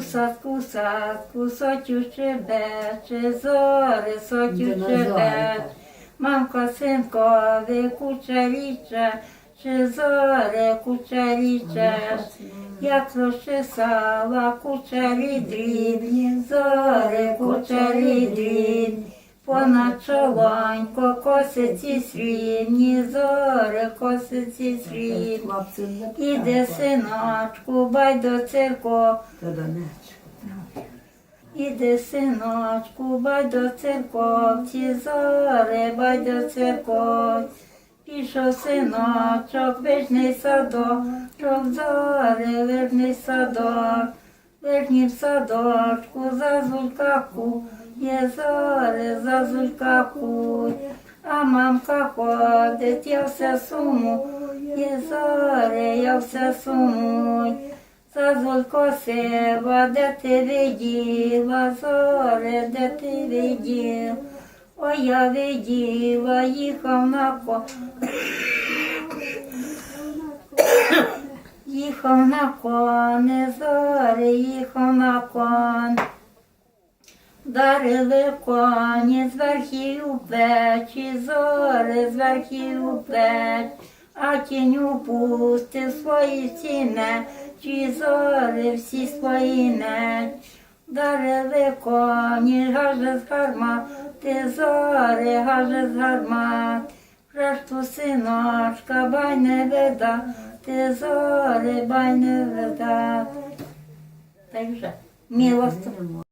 Садку, садку, сотю щебече, зори, сотю щебеч. Мамка, синкові, кучеріче, чи зоре кучеріче. Як розчесала кучері дрібні, зори кучері дрібні. Понад чолонько косиці срібні, зори косиці срібні. Хлопці Іде синочку, бай до донець. іде синочку, бай до церков, ці зори, бай до церков. Пішов синочок, вижний садок, зори, вижний садок, вижній садочку, зазулька є зори, зазулька ку. А мамка ходить, я все суму, є зори, я все сумуй. Зазулько сива, де ти виділа, зоре, де ти виділа. Ой, я виділа, їхав на ко. Їхав на коне, зоре, їхав на кон. Дарили коні з верхів печі, зори з верхів печ, а тінь упустив свої стіне, чи зори всі свої неч. Дарили коні, гаже з гармати, зори, гаже з гармат. Решту синочка, бай не вида, ти зори, бай не вида. Так вже, милосто.